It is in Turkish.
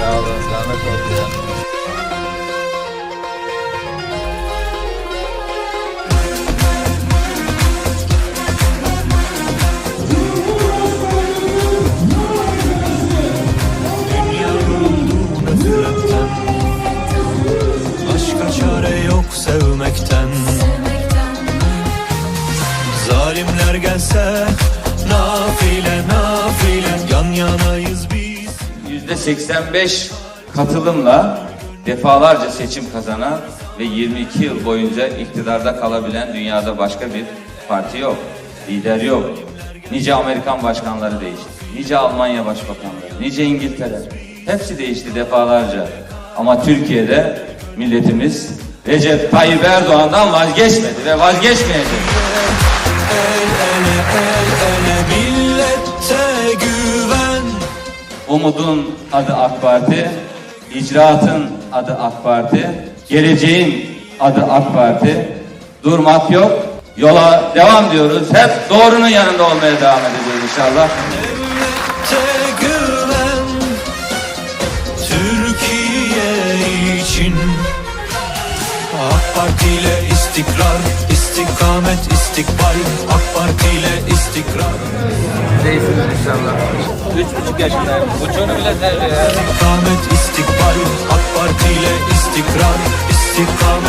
Sağ olun. Zahmet oldu ya. Başka çare yok sevmekten Zalimler gelse nafile Yüzde 85 katılımla defalarca seçim kazanan ve 22 yıl boyunca iktidarda kalabilen dünyada başka bir parti yok, lider yok. Nice Amerikan başkanları değişti, nice Almanya başbakanları, nice İngiltere. Hepsi değişti defalarca. Ama Türkiye'de milletimiz Recep Tayyip Erdoğan'dan vazgeçmedi ve vazgeçmeyecek. Umudun adı AK Parti, icraatın adı AK Parti, geleceğin adı AK Parti. Durmak yok, yola devam diyoruz. Hep doğrunun yanında olmaya devam edeceğiz inşallah. Güven Türkiye için AK Parti ile istikrar istikamet istikbal AK Değilsiniz inşallah. Üç buçuk yaşındayım. Buçuğunu bile tercih ya. İstikbal AK Parti ile istikrar istikamet